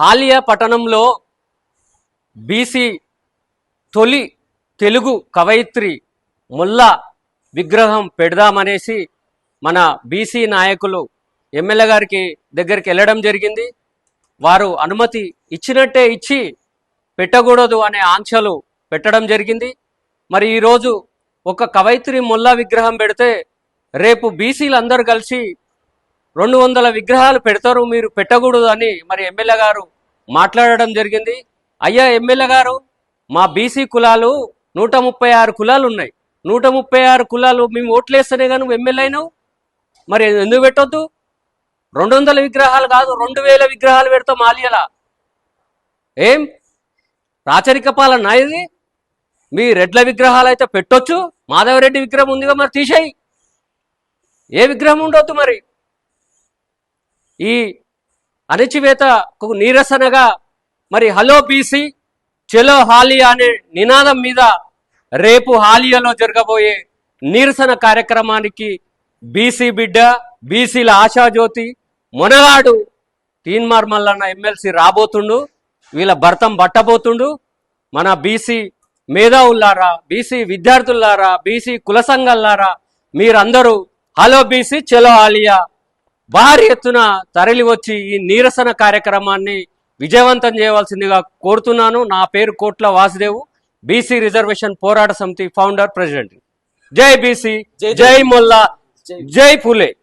హాలియా పట్టణంలో బీసీ తొలి తెలుగు కవయిత్రి ముల్లా విగ్రహం పెడదామనేసి మన బీసీ నాయకులు ఎమ్మెల్యే గారికి దగ్గరికి వెళ్ళడం జరిగింది. వారు అనుమతి ఇచ్చినట్టే ఇచ్చి పెట్టకూడదు అనే ఆంక్షలు పెట్టడం జరిగింది. మరి ఈరోజు ఒక కవయిత్రి ముల్లా విగ్రహం పెడితే రేపు బీసీలందరూ కలిసి రెండు వందల విగ్రహాలు పెడతారు మీరు పెట్టకూడదు అని మరి ఎమ్మెల్యే గారు మాట్లాడడం జరిగింది. అయ్యా ఎమ్మెల్యే గారు మా బీసీ కులాలు నూట ముప్పై ఆరు కులాలు ఉన్నాయి. నూట ముప్పై ఆరు కులాలు మేము ఓట్లేస్తేనే కానీ నువ్వు ఎమ్మెల్యే అయినావు. మరి ఎందుకు పెట్టొద్దు? రెండు వందల విగ్రహాలు కాదు రెండు వేల విగ్రహాలు పెడతాం మాలియలా ఏం? రాచరిక పాలన ఇది? మీ రెడ్ల విగ్రహాలు అయితే పెట్టొచ్చు. మాధవరెడ్డి విగ్రహం ఉందిగా మరి తీసేయి. ఏ విగ్రహం ఉండొద్దు మరి? ఈ అణచివేతకు నీరసనగా మరి హలో బీసీ చెలో హాలియా అనే నినాదం మీద రేపు హాలియాలో జరగబోయే నిరసన కార్యక్రమానికి బీసీ బిడ్డ బీసీల ఆశాజ్యోతి మొనగాడు తీన్మార్ మల్లన్న ఎమ్మెల్సీ రాబోతుండు. వీళ్ళ భర్తం పట్టబోతుండు మన బీసీ మేధావులారా బీసీ విద్యార్థులారా బీసీ కుల సంఘాలారా మీరందరూ హలో బీసీ చెలో ఆలియా భారీ ఎత్తున తరలి వచ్చి ఈ నీరసన కార్యక్రమాన్ని విజయవంతం చేయవలసిందిగా కోరుతున్నాను. నా పేరు కోట్ల వాసుదేవు. బీసీ రిజర్వేషన్ పోరాట సమితి ఫౌండర్ ప్రెసిడెంట్. జై బీసీ జై మొల్లా జై- జై ఫులే